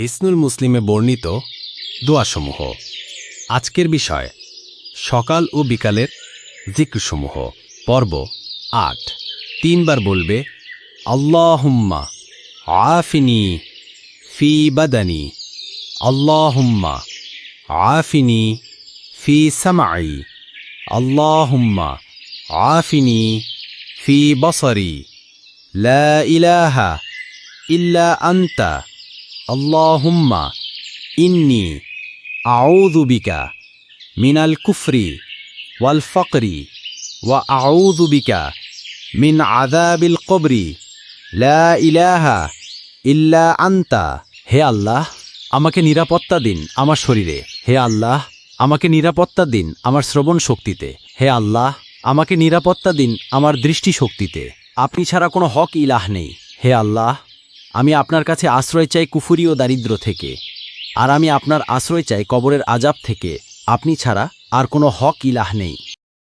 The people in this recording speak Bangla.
হিসনুল মুসলিমে বর্ণিত দোয়াসমূহ। আজকের বিষয়, সকাল ও বিকালের জিক্রসমূহ। পর্ব আট। তিনবার বলবে, আল্লাহুম্মা আফিনি ফি বাদানি। আল্লাহুম্মা আফিনি ফি সামাই আল্লাহুম্মা আফিনি ফি বসরি। লা ইলাহা ইল্লা আন্তা আল্লাহুম্মা ইন্নি আউদুবিকা মিনাল কুফরি ওয়াল ফকরি ওয়া আউদুবিকা মিন আদাবিল কবরি লা ইলাহা ইল্লা আন্তা হে আল্লাহ, আমাকে নিরাপত্তা দিন আমার শরীরে। হে আল্লাহ, আমাকে নিরাপত্তা দিন আমার শ্রবণ শক্তিতে। হে আল্লাহ, আমাকে নিরাপত্তা দিন আমার দৃষ্টিশক্তিতে। আপনি ছাড়া কোনো হক ইলাহ নেই। হে আল্লাহ আমি আপনার কাছে আশ্রয় চাই কুফুরি ও দারিদ্র থেকে। আর আমি আপনার আশ্রয় চাই কবরের আজাব থেকে। আপনি ছাড়া আর কোনো হক ইলাহ নেই।